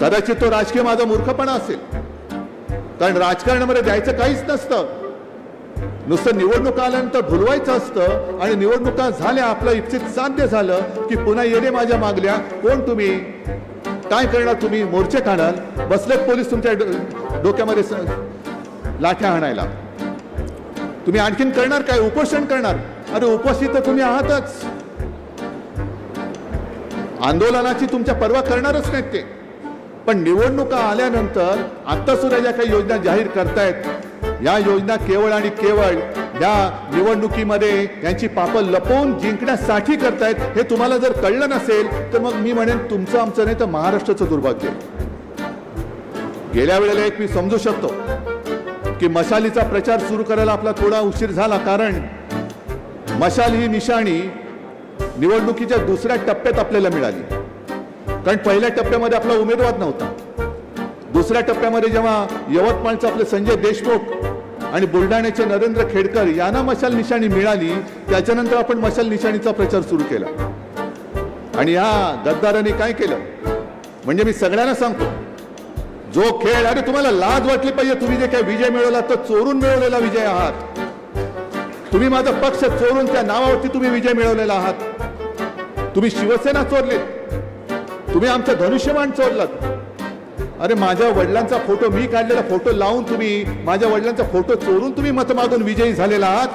कदाचित तो राजकीय माझा मूर्खपणा असेल. कारण राजकारणामध्ये द्यायचं काहीच नसतं. नुसतं निवडणुका आल्यानंतर भुलवायचं असतं आणि निवडणुका झाल्या आपलं इच्छित साध्य झालं की पुन्हा येणे माझ्या मागल्या कोण तुम्ही? काय करणार तुम्ही? मोर्चे काढाल? बसलेत पोलीस तुमच्या डो- डोक्यामध्ये लाठ्या आणायला. तुम्ही आणखीन करणार काय? उपोषण करणार? अरे उपोषित तर तुम्ही आहातच. आंदोलनाची तुमच्या पर्वा करणारच नाहीत ते. पण निवडणुका आल्यानंतर आता सुद्धा ज्या काही योजना जाहीर करतायत या योजना केवळ आणि केवळ या निवडणुकीमध्ये यांची पापं लपवून जिंकण्यासाठी करतायत हे तुम्हाला जर कळलं नसेल तर मग मी म्हणेन तुमचं आमचं नाही तर महाराष्ट्राचं दुर्भाग्य. गेल्या वेळेला एक मी समजू शकतो की मशालीचा प्रचार सुरू करायला आपला थोडा उशीर झाला कारण मशाल ही निशाणी निवडणुकीच्या दुसऱ्या टप्प्यात आपल्याला मिळाली. कारण पहिल्या टप्प्यामध्ये आपला उमेदवार नव्हता. दुसऱ्या टप्प्यामध्ये जेव्हा यवतमाळचे आपले संजय देशमुख आणि बुलढाण्याचे नरेंद्र खेडकर यांना मशाल निशाणी मिळाली त्याच्यानंतर आपण मशाल निशाणीचा प्रचार सुरू केला. आणि या गद्दारांनी काय केलं? म्हणजे मी सगळ्यांना सांगतो जो खेळ अरे तुम्हाला लाज वाटली पाहिजे तुम्ही जे काही विजय मिळवला तो चोरून मिळवलेला विजय आहात. तुम्ही माझा पक्ष चोरून त्या नावावरती तुम्ही विजय मिळवलेला आहात. तुम्ही शिवसेना चोरलीत. तुम्ही आमचं धनुष्यबाण चोरलात. अरे माझ्या वडिलांचा फोटो मी काढलेला फोटो लावून तुम्ही माझ्या वडिलांचा फोटो चोरून तुम्ही मत मागून विजयी झालेला आहात.